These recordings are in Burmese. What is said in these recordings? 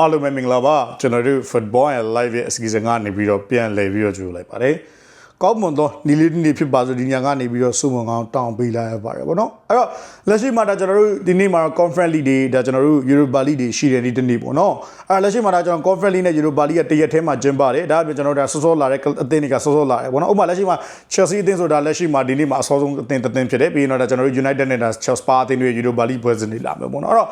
အားလုံးပဲမင်္ဂလာပါကျွန်တော်တို့ football and live ရဲ့အစီအစဉ်ကနေပြီးတော့ပြန်လည်ပြီးတော့ကြိုလိုက်ပါတယ်ကောင်းမွန်သောနီလေးနေ့ဖြစ်ပါစို့ဒီညကနေပြီးတော့စုမုံကောင်းတောင်းပေးလိုက်ရပါတယ်ဗောနော်အဲ့တော့လက်ရှိမှာဒါကျွန်တော်တို့ဒီနေ့မှာတော့ conference league တွေဒါကျွန်တော်တို့ Europa League တွေရှိတယ်ဒီတနေ့ပေါ့နော်အဲ့လက်ရှိမှာဒါကျွန်တော် conference league နဲ့ Europa League ရဲ့တရက်ထဲမှာကျင်းပါတယ်ဒါအပြင်ကျွန်တော်တို့ဒါစောစောလာတဲ့အသင်းတွေကစောစောလာတယ်ဗောနော်ဥပမာလက်ရှိမှာ Chelsea အသင်းဆိုတာလက်ရှိမှာဒီနေ့မှာအစောဆုံးအသင်းတစ်သင်းဖြစ်တယ်ပြီးရင်တော့ဒါကျွန်တော်တို့ United နဲ့ဒါ Chelsea အသင်းတွေ Europa League ပွဲစဉ်တွေလာမယ်ဗောနော်အဲ့တော့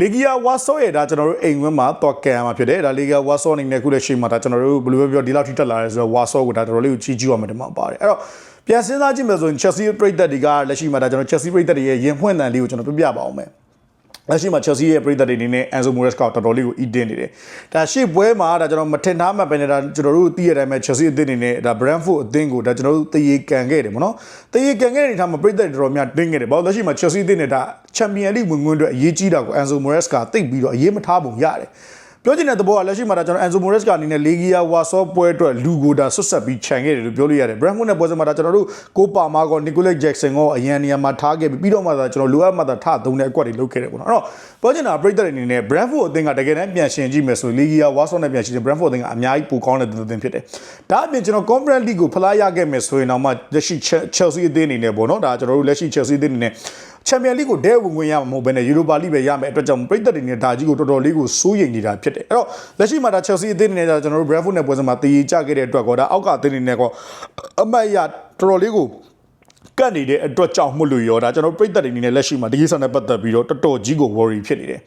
လီဂီယာဝါဆော့ရဲ့ဒါကျွန်တော်တို့အိမ်ဝင်းမှာတော့ကန်မှာဖြစ်တယ်ဒါလီဂီယာဝါဆော့အနေနဲ့ခုလက်ရှိမှာဒါကျွန်တော်တို့ဘယ်လိုပဲပြောဒီလောက်ထိတက်လာရဲဆိုတော့ဝါဆော့ကိုဒါတော်တော်လေးကိုကြီးကျူးအောင်မယ်ဒီမှာပါတယ်အဲ့တော့ပြန်စဉ်းစားကြည့်မယ်ဆိုရင် Chelsea ပရိသတ်တွေကလက်ရှိမှာဒါကျွန်တော် Chelsea ပရိသတ်တွေရဲ့ရင်ဖွင့်တန်လေးကိုကျွန်တော်ပြပြပါအောင်မယ် လက်ရှိမှာ Chelsea ရဲ့ပရိသတ်တွေအနေနဲ့ Enzo Moraes ကတော်တော်လေးကိုအီတင်နေတယ်။ဒါရှေ့ပွဲမှာဒါကျွန်တော်မထင်ထားမှပဲနဲ့ဒါကျွန်တော်တို့သိရတဲ့အတိုင်းပဲ Chelsea အသင်းအနေနဲ့ဒါ Brentford အသင်းကိုဒါကျွန်တော်တို့တရေကန်ခဲ့တယ်မနော်။တရေကန်ခဲ့တဲ့အနေထားမှာပရိသတ်တွေတော်တော်များတင်းခဲ့တယ်။ဘာလို့လက်ရှိမှာ Chelsea အသင်းနဲ့ဒါ Champions League ဝင်ခွင့်အတွက်အရေးကြီးတာကို Enzo Moraes ကတိတ်ပြီးတော့အရေးမထားပုံရတယ်။ ပြောချင်တဲ့သဘောကလက်ရှိမှာဒါကျွန်တော် Enzo Moraes ကအနေနဲ့လေဂီယာဝါဆော့ပွဲအတွက်လူကိုဒါဆွတ်ဆက်ပြီးခြံခဲ့တယ်လို့ပြောလို့ရတယ် Brentford နဲ့ပွဲစဉ်မှာဒါကျွန်တော်တို့ကိုပါမာကော Nicolas Jackson ကိုအရန်နေရာမှာထားခဲ့ပြီးပြီးတော့မှဒါကျွန်တော်လိုအပ်မှသာထသုံးတဲ့အကွက်တွေလုပ်ခဲ့တယ်ပေါ့နော်အဲ့တော့ပြောချင်တာပရိသတ်တွေအနေနဲ့ Brentford အသင်းကတကယ်တမ်းပြန်ရှင်ကြည့်မယ်ဆိုလေဂီယာဝါဆော့နဲ့ပြန်ရှင် Brentford အသင်းကအများကြီးပိုကောင်းတဲ့သင်းဖြစ်တယ်ဒါအပြင်ကျွန်တော် Conference League ကိုဖလားရခဲ့မယ်ဆိုရင်တော့မှလက်ရှိ Chelsea အသင်းအနေနဲ့ပေါ့နော်ဒါကျွန်တော်တို့လက်ရှိ Chelsea အသင်းအနေနဲ့ ချန်ပီယံလိကိုဒဲဝင်ဝင်ရမှာမဟုတ်ဘဲနဲ့ယူရိုပါလိပဲရမယ်အတွက်ကြောင့်ပရိသတ်တွေနဲ့ဒါကြီးကိုတော်တော်လေးကိုစိုးရိမ်နေတာဖြစ်တယ်အဲ့တော့လက်ရှိမှာဒါ Chelsea အသင်းအနေနဲ့ကျွန်တော်တို့ Brentford နဲ့ပွဲစဉ်မှာတည်ရကြခဲ့တဲ့အတွက်ကောဒါအောက်ကအသင်းအနေနဲ့ကောအမတ်ရတော်တော်လေးကို ကတ်နေတဲ့အတွက်ကြောင့်မှုလို့ရောဒါကျွန်တော်ပြိသက်တွေအနေနဲ့လက်ရှိမှာဒီကိစ္စနဲ့ပတ်သက်ပြီးတော့တော်တော်ကြီးကို worry ဖြစ်နေတယ်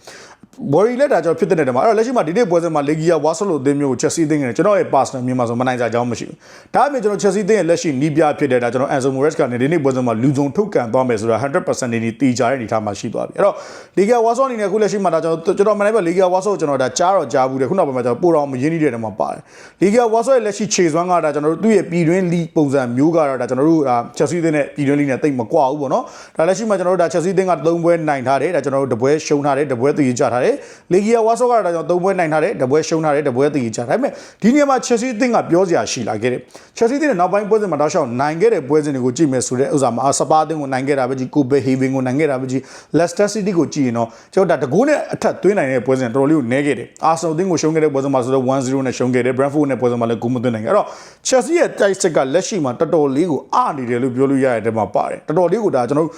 worry လက်တာကျွန်တော်ဖြစ်တဲ့နေရာမှာအဲ့တော့လက်ရှိမှာဒီနေ့ပွဲစဉ်မှာလေဂီယာဝါဆလိုအသင်းမျိုးကို Chelsea အသင်းကကျွန်တော်ရဲ့ personal မြန်မာဆိုမနိုင်စားကြောင်းမရှိဘူးဒါအပြင်ကျွန်တော် Chelsea အသင်းရဲ့လက်ရှိနီးပြဖြစ်တဲ့ဒါကျွန်တော် Enzo Moraes ကနေဒီနေ့ပွဲစဉ်မှာလူစုံထုတ်ကန်သွားမယ်ဆိုတာ100%နေနေတီးကြတဲ့အနေအထားမှာရှိသွားပြီအဲ့တော့လေဂီယာဝါဆောအနေနဲ့အခုလက်ရှိမှာဒါကျွန်တော်ကျွန်တော်မနိုင်ပဲလေဂီယာဝါဆောကိုကျွန်တော်ဒါကြားတော့ကြားဘူးတယ်ခုနောက်ပိုင်းမှာကျွန်တော်ပို့တော့မရင်းနှီးတဲ့နေရာမှာပါတယ်လေဂီယာဝါဆောရဲ့လက်ရှိခြေစွမ်းကဒါကျွန်တော်တို့သူ့ရဲ့ပြည်တွင်းလီပုံစံမျိုးကတော့ဒါကျွန်တော်တို့ဒါ Chelsea အသင်းနဲ့ပြည်တွင်းလီနဲ့တိတ်မကွာဘူးပေါ့နော်ဒါလက်ရှိမှာကျွန်တော်တို့ဒါ Chelsea အသင်းက3ပွဲနိုင်ထားတယ်ဒါကျွန်တော်တို့တပွဲရှုံးထားတယ်တပွဲတည်ကြထားတယ်လေဂီယာဝါဆောကတော့ဒါကျွန်တော်3ပွဲနိုင်ထားတယ်တပွဲရှုံးထားတယ်တပွဲတည်ကြထားတယ်ဒါပေမဲ့ဒီနေရာမှာ Chelsea အသင်းကပြောစရာရှိလာခဲ့တယ် Chelsea အသင်းရဲ့နောက်ပိုင်းပွဲစဉ်မှာတောက်လျှောက်နိုင်ခဲ့တဲ့ပွဲစဉ်တွေကိုကြည့်မယ်ဆိုတဲ့ဥစ္စာမှာစပါအသင်းကိုနိုင်ခဲ့တာပဲကြီးကိုဘေဟေဗင်ကိုနိုင်ခဲ့တာပဲကြီး Leicester City ကိုကြည့်ရင်တော့ကျွန်တော်ဒါတကူနဲ့အထက်သွင်းနိုင်တဲ့ပွဲစဉ်တော်တော်လေးကိုနဲခဲ့တယ် Arsenal အသင်းကိုရှုံးခဲ့တဲ့ပွဲစဉ်မှာဆိုတော့1-0နဲ့ရှုံးခဲ့တယ် Brentford နဲ့ပွဲစဉ်မှာလည်းဂိုးမသွင်းနိုင်ခဲ့အဲ့တော့ Chelsea ရဲ့တိုက်စစ်ကလက်ရှိမှာတော်တော်လေးကိုအနေတယ်လို့ပြောလို့ရတဲ့တဲမှာပါတယ်တော်တော်လေးကိုဒါကျွန်တော်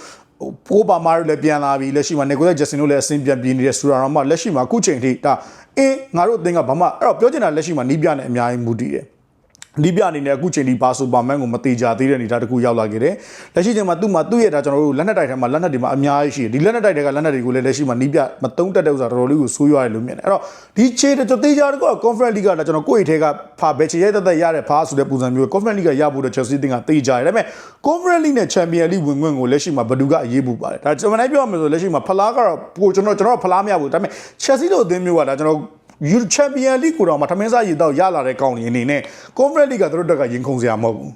ပိုးပါမာတို့လည်းပြန်လာပြီလက်ရှိမှာနေကိုလက်ဂျက်ဆင်တို့လည်းအဆင်ပြန်ပြေးနေတဲ့ဆူရာရောမှလက်ရှိမှာအခုချိန်ထိဒါအင်းငါတို့အသင်းကဘာမှအဲ့တော့ပြောချင်တာလက်ရှိမှာနီးပြနဲ့အများကြီးမူတည်တယ် ဒီပြအနေနဲ့အခုချိန်ဒီပါစူပါမန်ကိုမတိကြသေးတဲ့အနေထားတစ်ခုရောက်လာခဲ့တယ်။လက်ရှိချိန်မှာသူ့မှာသူ့ရဲ့ဒါကျွန်တော်တို့လက်နက်တိုက်ထဲမှာလက်နက်တွေမှာအများကြီးရှိတယ်။ဒီလက်နက်တိုက်တွေကလက်နက်တွေကိုလည်းလက်ရှိမှာနီးပြမတုံးတက်တဲ့ဥစ္စာတော်တော်လေးကိုဆိုးရွားတယ်လို့မြင်တယ်။အဲ့တော့ဒီခြေကျွန်တော်တေးကြတကော Conference League ကဒါကျွန်တော်ကိုယ့်အိတ်ထဲကဖာဘယ်ခြေရိုက်တက်တက်ရတဲ့ဖာဆိုတဲ့ပုံစံမျိုး Conference League ကရဖို့တော့ Chelsea တင်ကတေးကြတယ်။ဒါပေမဲ့ Conference League နဲ့ Champions League ဝင်ခွင့်ကိုလက်ရှိမှာဘယ်သူကအရေးပူပါတယ်။ဒါကျွန်တော်နိုင်ပြောရမယ်ဆိုလက်ရှိမှာဖလားကတော့ကိုကျွန်တော်ကျွန်တော်ဖလားမရဘူး။ဒါပေမဲ့ Chelsea တို့အသင်းမျိုးကဒါကျွန်တော်ယူ ချန်ပီယံလိကိုတော့မထမင်းစားရည်တော့ရလာတဲ့ကောင်းနေအနေနဲ့ Conference League ကတို့တက်ကရင်ခုန်စရာမဟုတ်ဘူး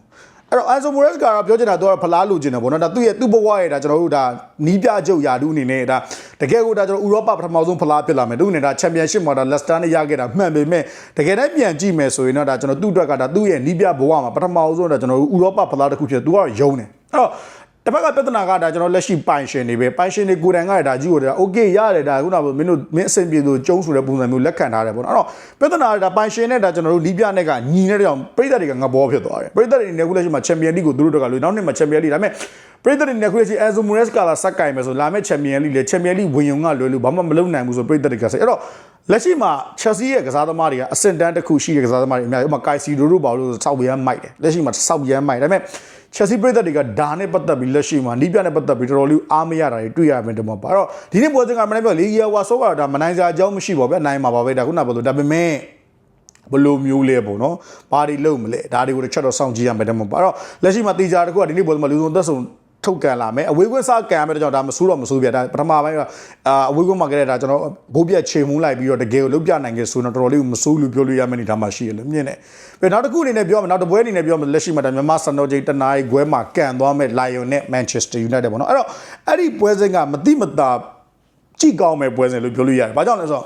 အဲ့တော့ Anzo Moraes ကတော့ပြောချင်တာတော့ဖလားလိုချင်တယ်ဗောနော်ဒါသူ့ရဲ့သူ့ဘဝရဲ့ဒါကျွန်တော်တို့ဒါနီးပြချုပ်ယာဒူးအနေနဲ့ဒါတကယ်ကိုဒါကျွန်တော်ဥရောပပထမဆုံးဖလားဖြစ်လာမယ်သူအနေနဲ့ဒါချန်ပီယံရှစ်မှာဒါလက်စတာနဲ့ရခဲ့တာမှန်ပေမဲ့တကယ်တမ်းပြန်ကြည့်မယ်ဆိုရင်တော့ဒါကျွန်တော်သူ့အတွက်ကဒါသူ့ရဲ့နီးပြဘဝမှာပထမဆုံးဒါကျွန်တော်တို့ဥရောပဖလားတစ်ခုဖြစ်သူကတော့ယုံတယ်အဲ့တော့ တစ်ဖက်ကပြဿနာကဒါကျွန်တော်လက်ရှိပိုင်ရှင်တွေပဲပိုင်ရှင်တွေကိုယ်တိုင်ကဒါကြီးကိုဒါ okay ရတယ်ဒါခုနကမင်းတို့မင်းအဆင်ပြေဆိုကျုံးဆိုတဲ့ပုံစံမျိုးလက်ခံထားတယ်ပေါ့နော်အဲ့တော့ပြဿနာကဒါပိုင်ရှင်နဲ့ဒါကျွန်တော်တို့လီးပြနဲ့ကညီနေတဲ့ကြောင့်ပရိသတ်တွေကငဘောဖြစ်သွားတယ်ပရိသတ်တွေနေခုလက်ရှိမှာ Champion League ကိုသူတို့တို့ကလို့နောက်နှစ်မှာ Champion League ဒါပေမဲ့ပရိသတ်တွေနေခုလက်ရှိ Enzo Morales ကလာဆက်ကင်မယ်ဆိုလာမဲ့ Champion League လေ Champion League ဝင်ရုံကလွယ်လို့ဘာမှမလုပ်နိုင်ဘူးဆိုပရိသတ်တွေကဆက်အဲ့တော့လက်ရှိမှာ Chelsea ရဲ့ကစားသမားတွေကအဆင့်တန်းတစ်ခုရှိတဲ့ကစားသမားတွေအများကြီးဥပမာ Caicero တို့ပါလို့ဆောက်ပြန်မိုက်တယ်လက်ရှိမှာဆောက်ပြန်မိုက်ဒါပေမဲ့ Chelsea ပြည်သက်တွေကဒါနဲ့ပတ်သက်ပြီးလက်ရှိမှာနီးပြနဲ့ပတ်သက်ပြီးတော်တော်လေးအားမရတာတွေတွေ့ရမယ်တမောပါတော့ဒီနေ့ပွဲစဉ်ကမနေ့ပြောလီဂီယာဝါဆောကတော့ဒါမနိုင်စားအကြောင်းမရှိပါဘူးဗျနိုင်မှာပါပဲဒါခုနကပြောလို့ဒါပေမဲ့ဘလိုမျိုးလဲပေါ့နော်ဘာတွေလုပ်မလဲဒါတွေကိုတစ်ချက်တော့စောင့်ကြည့်ရမယ်တမောပါတော့လက်ရှိမှာတေချာတခုကဒီနေ့ပွဲစဉ်မှာလူစုံသက်ဆုံး ထုတ်ကန်လာမယ်အဝေးကွင်းစားကန်ရမယ်တော့ဒါမဆိုးတော့မဆိုးပြဒါပထမပိုင်းကအာအဝေးကွင်းမှာကလေးဒါကျွန်တော်ဘိုးပြက်ချိန်မှုလိုက်ပြီးတော့တကယ်ကိုလုတ်ပြနိုင်ခဲ့ဆိုတော့တော်တော်လေးကိုမဆိုးလို့ပြောလို့ရမယ်နေတာမှရှိရလို့မြင်တယ်ပြီးနောက်တစ်ခုအနေနဲ့ပြောမယ်နောက်တစ်ပွဲအနေနဲ့ပြောမယ်လက်ရှိမှာဒါမြန်မာစံတော်ချိန်တနားရီခွဲမှာကန်သွားမယ် Lion နဲ့ Manchester United ပေါ့နော်အဲ့တော့အဲ့ဒီပွဲစဉ်ကမတိမတာကြည့်ကောင်းမဲ့ပွဲစဉ်လို့ပြောလို့ရတယ်ဘာကြောင့်လဲဆိုတော့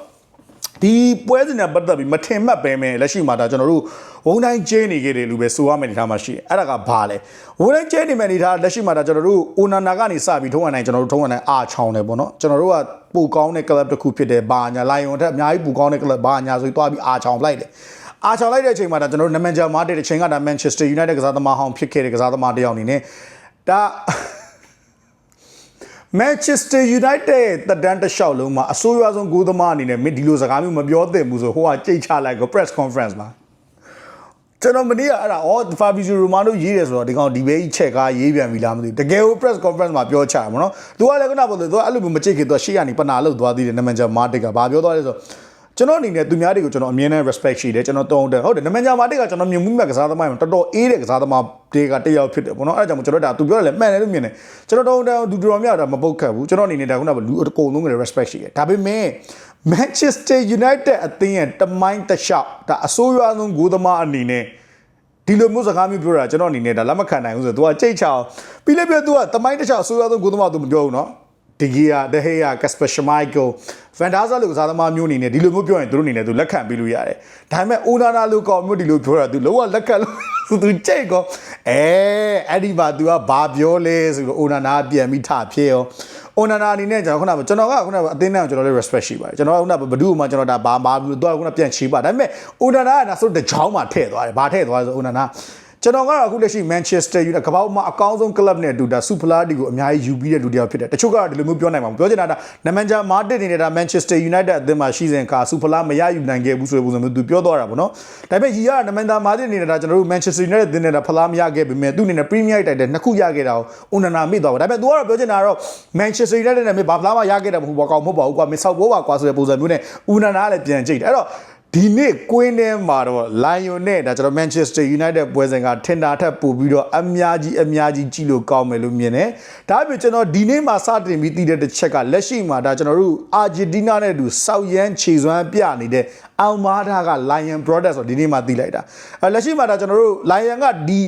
ဒီပွဲစဉ်နဲ့ပတ်သက်ပြီးမထင်မှတ်ပဲမယ်လက်ရှိမှာဒါကျွန်တော်တို့ဝုန်းတိုင်းကျင်းနေခဲ့တယ်လို့ပဲဆိုရမယ့်အနေထားမှာရှိတယ်အဲ့ဒါကဘာလဲဝုန်းတိုင်းကျင်းနေမယ့်အနေထားလက်ရှိမှာဒါကျွန်တော်တို့အိုနာနာကနေစပြီးထုံးဝနိုင်ကျွန်တော်တို့ထုံးဝနိုင်အာချောင်းတယ်ပေါ့နော်ကျွန်တော်တို့ကပူကောင်းတဲ့ club တစ်ခုဖြစ်တယ်ဘာညာလိုင်ယွန်ထက်အများကြီးပူကောင်းတဲ့ club ဘာညာဆိုပြီးတွားပြီးအာချောင်းလိုက်တယ်အာချောင်းလိုက်တဲ့အချိန်မှာဒါကျွန်တော်တို့နမန်ဂျာမားတဲ့ချိန်ကဒါ Manchester United ကစားသမားဟောင်းဖြစ်ခဲ့တဲ့ကစားသမားတစ်ယောက်အနေနဲ့ဒါ Manchester United တက်တန်းတစ်လျှောက်လုံးမှာအဆိုးရွားဆုံးဂိုးသမားအနေနဲ့မင်းဒီလိုစကားမျိုးမပြောသင့်ဘူးဆိုဟိုကကြိတ်ချလိုက်ကို press conference မှာကျွန်တော်မနေ့ကအဲ့ဒါဩ Fabrizio Romano ရေးတယ်ဆိုတော့ဒီကောင်ဒီဘေးကြီးချက်ကားရေးပြန်ပြီလားမသိဘူးတကယ်ကို press conference မှာပြောချတာပေါ့နော်သူကလည်းခုနကပြောလို့သူကအဲ့လိုမျိုးမကြိတ်ခင်သူကရှေ့ကနေပနာလို့သွားသေးတယ်နမန်ဂျာမာတစ်ကဘာပြောသွားလဲဆိုတော့ ကျွန်တော်အနေနဲ့သူများတွေကိုကျွန်တော်အမြဲတမ်း respect ရှိတယ်ကျွန်တော်တုံးတယ်ဟုတ်တယ်နမန်ဂျာမာတစ်ကကျွန်တော်မြင်မှုမြတ်ကစားသမားမှာတော်တော်အေးတဲ့ကစားသမားတွေကတယောက်ဖြစ်တယ်ပေါ့နော်အဲ့ဒါကြောင့်ကျွန်တော်ဒါသူပြောတယ်လေမှန်တယ်လို့မြင်တယ်ကျွန်တော်တုံးတယ်သူတော်များတာမပုတ်ခတ်ဘူးကျွန်တော်အနေနဲ့ဒါခုနကလူအကုန်လုံးက respect ရှိတယ်ဒါပေမဲ့ Manchester United အသင်းရဲ့တမိုင်းတစ်လျှောက်ဒါအဆိုးရွားဆုံးဂိုးသမားအနေနဲ့ဒီလိုမျိုးစကားမျိုးပြောတာကျွန်တော်အနေနဲ့ဒါလက်မခံနိုင်ဘူးဆိုတော့ तू ကကြိတ်ချအောင်ပြီးလည်းပြ तू ကတမိုင်းတစ်လျှောက်အဆိုးရွားဆုံးဂိုးသမား तू မပြောဘူးနော် ဒီဂီယာဒဟေယာကက်စပါရှမိုက်ကိုဗန်ဒါဇာလို့ကစားသမားမျိုးအနေနဲ့ဒီလိုမျိုးပြောရင်သူတို့အနေနဲ့သူလက်ခံပေးလို့ရတယ်ဒါပေမဲ့အိုနာနာလို့ကောမျိုးဒီလိုပြောတာသူလုံးဝလက်ခံလို့သူကြိတ်ကောအဲအဲ့ဒီမှာ तू ကဘာပြောလဲဆိုတော့အိုနာနာပြန်ပြီးထဖြစ်ရောအိုနာနာအနေနဲ့ကျွန်တော်ခုနကကျွန်တော်ကခုနကအသင်းနဲ့ကျွန်တော်လေး respect ရှိပါတယ်ကျွန်တော်ကခုနဘဒုမှကျွန်တော်ဒါဘာဘာလို့တော့ခုနပြန်ချီးပါဒါပေမဲ့အိုနာနာကနောက်ဆုံးတစ်ချောင်းမှာထည့်သွားတယ်ဘာထည့်သွားလဲဆိုအိုနာနာကျွ န်တော်ကတော့အခုလက်ရှိ Manchester United ကမ္ဘာမှာအကောင်းဆုံး club နဲ့အတူဒါ Super League ကိုအများကြီးယူပြီးတဲ့လူတစ်ယောက်ဖြစ်တယ်တချို့ကတော့ဒီလိုမျိုးပြောနိုင်မှာမပြောချင်တာဒါနမန်ဂျာမာတစ်နေတဲ့ဒါ Manchester United အသင်းမှာရှိစဉ်က Super League မရယူနိုင်ခဲ့ဘူးဆိုတဲ့ပုံစံမျိုးသူပြောသွားတာပေါ့နော်ဒါပေမဲ့ကြီးကနမန်ဂျာမာတစ်နေတဲ့ဒါကျွန်တော်တို့ Manchester United အသင်းနဲ့ဒါဖလားမရခဲ့ပေမဲ့သူ့အနေနဲ့ Premier League တိုက်တယ်နှစ်ခုရခဲ့တာကိုဦးနနာမိသွားပါဒါပေမဲ့ तू ကတော့ပြောချင်တာကတော့ Manchester United နဲ့ဘာဖလားမရခဲ့တာမဟုတ်ပါကောင်းမဟုတ်ပါဘူးကွာမဆောက်ဘောပါကွာဆိုတဲ့ပုံစံမျိုးနဲ့ဦးနနာကလည်းပြန်ကြိတ်တယ်အဲ့တော့ ဒီနေ့ကွင်းထဲမှာတော့ Lion နဲ့ဒါကျွန်တော် Manchester United ပွဲစဉ်ကထင်တာထက်ပိုပြီးတော့အများကြီးအများကြီးကြည့်လို့ကောင်းမယ်လို့မြင်တယ်။ဒါ့အပြင်ကျွန်တော်ဒီနေ့မှာစတင်ပြီးတည်တဲ့တစ်ချက်ကလက်ရှိမှာဒါကျွန်တော်တို့အာဂျင်တီးနားနဲ့အတူစောက်ရမ်းခြေစွမ်းပြနေတဲ့အောင်မားဒါက Lion Product ဆိုဒီနေ့မှာတည်လိုက်တာ။အဲလက်ရှိမှာဒါကျွန်တော်တို့ Lion ကဒီ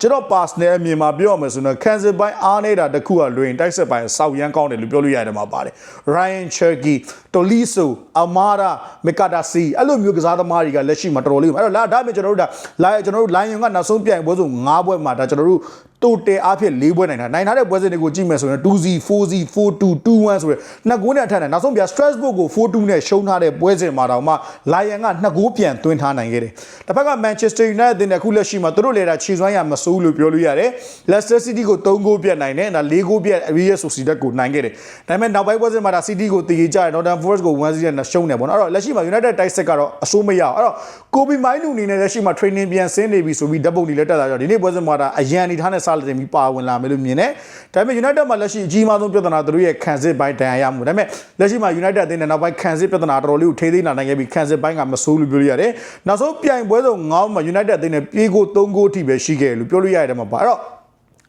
ကျွန်တော် pass နဲ့အမြင်မှာပြောရမယ်ဆိုတော့ cancel ပိုင်းအားနေတာတစ်ခုကလွင်တိုက်ဆက်ပိုင်းစောက်ရမ်းကောင်းတယ်လို့ပြောလို့ရတယ်မှာပါတယ် Ryan Cherky Tolisso Amara Mikatasi အဲ့လိုမျိုးကစားသမားတွေကလက်ရှိမှာတော်တော်လေးအဲ့တော့လာဒါပေမဲ့ကျွန်တော်တို့ဒါလာကျွန်တော်တို့ Lion ကနောက်ဆုံးပြိုင်ပွဲဆို9ပွဲမှာဒါကျွန်တော်တို့ တိုတယ်အားဖြင့်၄ပွဲနိုင်တာနိုင်ထားတဲ့ပွဲစဉ်တွေကိုကြည့်မယ်ဆိုရင် 2Z 4Z 4-2 2-1ဆိုရယ်နှစ်ဂိုးနဲ့အထက်နဲ့နောက်ဆုံးပြ Strasbourg ကို4-2နဲ့ရှုံးထားတဲ့ပွဲစဉ်မှာတောင်မှ Lion ကနှစ်ဂိုးပြန်သွင်းထားနိုင်ခဲ့တယ်။တစ်ဖက်က Manchester United အသင်းနဲ့အခုလက်ရှိမှာသူတို့လေတာခြေစွမ်းရမစိုးလို့ပြောလို့ရတယ်။ Leicester City ကို3ဂိုးပြတ်နိုင်တယ်။ဒါ4ဂိုးပြတ် Real Sociedad ကိုနိုင်ခဲ့တယ်။ဒါပေမဲ့နောက်ပိုင်းပွဲစဉ်မှာဒါ City ကိုတည်ကြတယ် Nottingham Forest ကို1-0နဲ့ရှုံးတယ်ပေါ့နော်။အဲ့တော့လက်ရှိမှာ United တိုက်စစ်ကတော့အဆိုးမရအောင်။အဲ့တော့ Kobe Mainu အနေနဲ့လက်ရှိမှာ training ပြန်ဆင်းနေပြီဆိုပြီးဓာတ်ပုံတွေလည်းတက်လာကြတော့ဒီနေ့ပွဲစဉ်မှာဒါအရန်အနေထားနဲ့စတင်ပြီးပါဝင်လာမယ်လို့မြင်တယ်။ဒါပေမဲ့ United မှာလက်ရှိအကြီးအမားဆုံးပြဿနာသူတို့ရဲ့ခံစစ်ပိုင်းဒဏ်ရာရမှုဒါပေမဲ့လက်ရှိမှာ United အသင်းနဲ့နောက်ပိုင်းခံစစ်ပြဿနာတော်တော်လေးကိုထိသိမ်းလာနိုင်ခဲ့ပြီးခံစစ်ပိုင်းကမဆိုးလို့ပြောလို့ရတယ်။နောက်ဆုံးပြိုင်ပွဲဆုံး9မှာ United အသင်းနဲ့ပြေးကို3ဂိုးအထိပဲရှိခဲ့တယ်လို့ပြောလို့ရတယ်မှာပါအဲ့တော့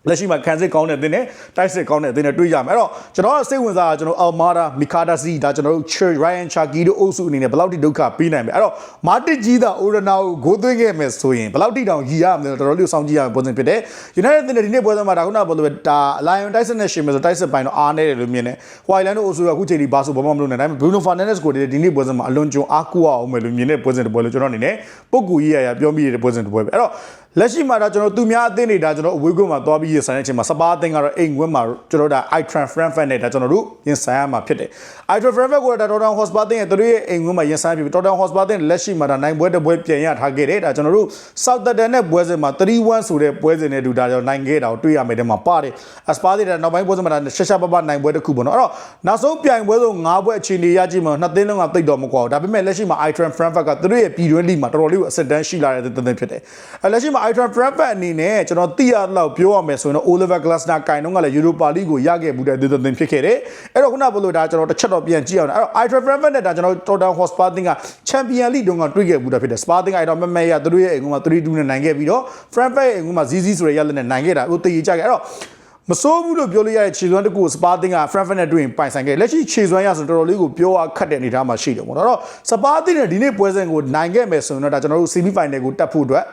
လက်ရှိမှာခံစစ်ကောင်းတဲ့အသင်းနဲ့တိုက်စစ်ကောင်းတဲ့အသင်းနဲ့တွေ့ကြမယ်အဲ့တော့ကျွန်တော်ကစိတ်ဝင်စားတာကျွန်တော်အမာရာမီကာဒါစီဒါကျွန်တော်တို့ Church Ryan Chaki တို့အုပ်စုအနေနဲ့ဘယ်လောက်ထိဒုက္ခပေးနိုင်မလဲအဲ့တော့မာတစ်ကြီးတာအိုရနာကိုဂိုးသွင်းခဲ့မယ်ဆိုရင်ဘယ်လောက်ထိတောင်ရီရမလဲတော်တော်လေးစောင့်ကြည့်ရမယ်ပုံစံဖြစ်တယ် United အသင်းနဲ့ဒီနေ့ပွဲစဉ်မှာဒါခုနကပြောလို့ဒါ Lion Tyson နဲ့ရှင်မယ်ဆိုတိုက်စစ်ပိုင်းတော့အားနေတယ်လို့မြင်တယ် White Line တို့အုပ်စုကအခုချိန်ဒီဘာဆိုဘာမှမလုပ်နိုင်ဒါပေမဲ့ Bruno Fernandes ကိုဒီနေ့ပွဲစဉ်မှာအလွန်ကျွံအားကိုးအောင်မယ်လို့မြင်တဲ့ပွဲစဉ်တစ်ပွဲလို့ကျွန်တော်အနေနဲ့ပုတ်ကူကြီးရရပြောမိတဲ့ပွဲစဉ်တစ်ပွဲပဲအဲ့တော့လက်ရှိမှာဒါကျွန်တော်သူများအသင်းတွေဒါကျွန်တော်အဝေးကွင်းမှာသွားပြီးရဆိုင်တဲ့အချိန်မှာစပါးအသင်းကတော့အိမ်ကွင်းမှာကျွန်တော်ဒါ Itran Frankfurt နဲ့ဒါကျွန်တော်တို့ရင်ဆိုင်ရမှာဖြစ်တယ် Itran Frankfurt ကဒါ Tottenham Hotspur အသင်းရဲ့သူတို့ရဲ့အိမ်ကွင်းမှာရင်ဆိုင်ပြီး Tottenham Hotspur အသင်းလက်ရှိမှာဒါနိုင်ပွဲတစ်ပွဲပြန်ရထားခဲ့တယ်ဒါကျွန်တော်တို့ Southampton နဲ့ပွဲစဉ်မှာ3-1ဆိုတဲ့ပွဲစဉ်နဲ့တူဒါကျွန်တော်နိုင်ခဲ့တာကိုတွေ့ရမယ်တဲ့မှာပါတယ် Aspa တွေဒါနောက်ပိုင်းပွဲစဉ်မှာဒါရှက်ရှက်ပပနိုင်ပွဲတစ်ခုပေါ့နော်အဲ့တော့နောက်ဆုံးပြိုင်ပွဲဆုံး၅ပွဲအခြေအနေရကြည့်မှာနှစ်သင်းလုံးကတိတ်တော့မကွာဘူးဒါပေမဲ့လက်ရှိမှာ Itran Frankfurt ကသူတို့ရဲ့ပြည်တွင်းလိမှာတော်တော်လေးကိုအဆက်တန်းရှိလာတဲ့သင်းဖြစ်တယ်အဲလက်ရှိမှာ Itran Frankfurt အနေနဲ့ကျွန်တော်သိရတော့ပြောရမယ်ဆိုရင်တော့ Oliver Glasner ကင်တော့ကလည်း Europa League ကိုရခဲ့မှုတဲ့သင်းဖြစ်ခဲ့တယ်အဲ့တော့ခုနကဘလို့ဒါကျွန်တော်တစ်ချက်တော့ပြန်ကြည့်အောင်အဲ့တော့ Itran Frankfurt နဲ့ဒါကျွန်တော် Tottenham Hotspur တင်းက Champion League တုန်းကတွေ့ခဲ့မှုတာဖြစ်တယ် Spa တင်းကအဲ့တော့မမဲရသူတို့ရဲ့အိမ်ကမှ3-2နဲ့နိုင်ခဲ့ပြီးတော့ Frankfurt ရဲ့အိမ်ကမှ ZZ ဆိုတဲ့ရလက်နဲ့နိုင်ခဲ့တာဟိုတည်ကြခဲ့အဲ့တော့မစိုးဘူးလို့ပြောလို့ရတဲ့ခြေစွမ်းတစ်ခုကိုစပါတင်က Frankfurt နဲ့တွေ့ရင်ပိုင်ဆိုင်ခဲ့လက်ရှိခြေစွမ်းရဆိုတော်တော်လေးကိုပြောအားခတ်တဲ့အနေအထားမှာရှိတယ်ပေါ့နော်။တော့စပါတင်နဲ့ဒီနေ့ပွဲစဉ်ကိုနိုင်ခဲ့မယ်ဆိုရင်တော့ဒါကျွန်တော်တို့ semi final ကိုတက်ဖို့အတွက်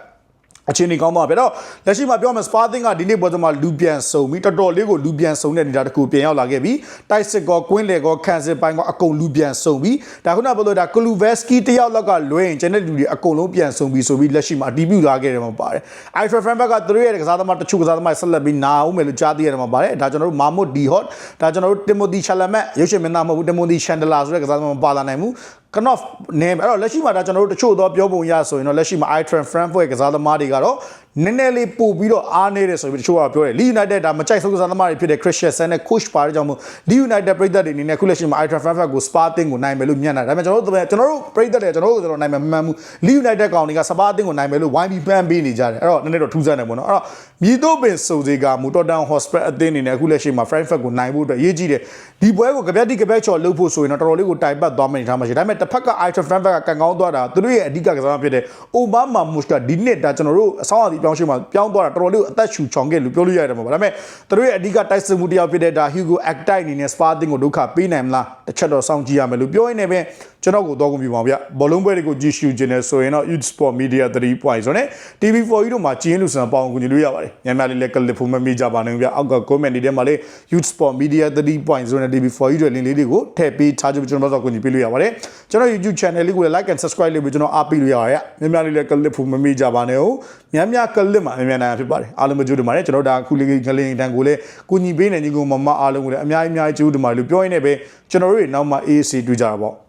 အချင်းကြီးကောင်းပါဗျာတော့လက်ရှိမှာပြောမယ်စပါသင်းကဒီနေ့ပွဲစဉ်မှာလူပြန်စုံပြီးတော်တော်လေးကိုလူပြန်စုံတဲ့နေတာတစ်ခုပြန်ရောက်လာခဲ့ပြီးတိုက်စစ်ကောကွင်းလေကောခန်စစ်ပိုင်းကောအကုန်လူပြန်စုံပြီးဒါခုနပြောလို့ဒါကလူဗက်စကီတယောက်လောက်ကလွဲရင်ကျန်တဲ့လူတွေအကုန်လုံးပြန်စုံပြီးဆိုပြီးလက်ရှိမှာအတီးပြလာခဲ့တယ်မှာပါတယ်အိုက်ဖရဖရန်ဘက်ကသူတို့ရဲ့ကစားသမားတချို့ကစားသမားဆက်လက်ပြီးနာအောင်မယ်လို့ကြားသိရတယ်မှာပါတယ်ဒါကျွန်တော်တို့မာမွတ်ဒီဟော့ဒါကျွန်တော်တို့တင်မိုတီချာလမက်ရုပ်ရှင်မင်းသားမဟုတ်ဘူးတင်မိုတီရှန်ဒလာဆိုတဲ့ကစားသမားမပါလာနိုင်ဘူး ကနော့နေအဲ့တော့လက်ရှိမှာဒါကျွန်တော်တို့တချို့သောပြောပုံရဆိုရင်တော့လက်ရှိမှာ iTran Frankfurt ကစားသမားတွေကတော့ နည်းနည်းလေးပို့ပြီးတော့အားနေတယ်ဆိုပြီးတချို့ကပြောတယ် Leeds United ဒါမကြိုက်ဆုံးကစားသမားတွေဖြစ်တဲ့ Christensen နဲ့ coach ပါတဲ့ကြောင့်မို့ Leeds United ပြည်သက်တွေအနေနဲ့ခုလက်ရှိမှာ iTran Frankfurt ကို Sparting ကိုနိုင်မယ်လို့မြင်တာဒါပေမဲ့ကျွန်တော်တို့ကျွန်တော်တို့ပြည်သက်တွေကျွန်တော်တို့ကျွန်တော်နိုင်မယ်မမှန်ဘူး Leeds United ကောင်တွေက Sparting ကိုနိုင်မယ်လို့ဝိုင်းပြီးပန်းပေးနေကြတယ်အဲ့တော့နည်းနည်းတော့ထူးဆန်းတယ်ပေါ့နော်အဲ့တော့မြည်တော့ပင်စုံစီကမူတော်တန် Hospital အသင်းအနေနဲ့အခုလက်ရှိမှာ Frankfurt ကိုနိုင်ဖို့အတွက်ရေးကြည့်တယ်ဒီပွဲကိုကြပြတိကြပြချော်လုပ်ဖို့ဆိုရင်တော့တော်တော်လေးကိုတိုင်ပတ်သွားမယ်ထားမှရှိဒါပေမဲ့တစ်ဖက်က iTran Frankfurt ကကန်ကောင်းသွားတာသူတို့ရဲ့အဓိကကစားသမားဖြစ်တဲ့ Obama Mush ကဒီနှစ်ဒါကျွန်တော်တို့အဆောင်အသီးပြောင်းရှိမှာပြောင်းသွားတာတော်တော်လေးကိုအသက်ရှူချောင်ခဲ့လို့ပြောလို့ရတယ်မှာဒါပေမဲ့သူတို့ရဲ့အဓိကတိုက်စစ်မှုတစ်ယောက်ဖြစ်တဲ့ဒါ Hugo Actite အနေနဲ့ Sparting ကိုဒုက္ခပေးနိုင်မလားတစ်ချက်တော့စောင့်ကြည့်ရမယ်လို့ပြောရင်းနဲ့ပဲ ကျွန်တော်ကိုတော့ကုန်ပြပါဗျဘောလုံးပွဲတွေကိုကြည့်ရှုခြင်းနဲ့ဆိုရင်တော့ Youth Sport Media 3.0 နဲ့ TV4 ကြီးတို့မှာကျင်းလူစံပေါင်းကူညီလို့ရပါတယ်ညများလေးလည်းကလစ်ဖို့မမေ့ကြပါနဲ့ဗျအောက်က comment တွေထဲမှာလေး Youth Sport Media 3.0နဲ့ TV4 ကြီးတွေလင်းလေးတွေကိုထည့်ပေးထားကြပြီးကျွန်တော်တို့ကူညီပေးလို့ရပါတယ်ကျွန်တော် YouTube channel လေးကိုလည်း like and subscribe လုပ်ပြီးကျွန်တော်အားပေးလို့ရပါတယ်ညများလေးလည်းကလစ်ဖို့မမေ့ကြပါနဲ့ဟုတ်များများကလစ်မှာအများများဖြစ်ပါတယ်အားလုံးမကြိုးတင်ပါတယ်ကျွန်တော်ဒါအခုလေးကလေးတန်းကိုလည်းကူညီပေးနေညီကိုမမအားလုံးကိုလည်းအများကြီးအများကြီးကြိုးတင်ပါတယ်လို့ပြောရင်းနဲ့ပဲကျွန်တော်တို့တွေနောက်မှ AC တွေ့ကြတာပေါ့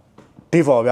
D4 ဗျ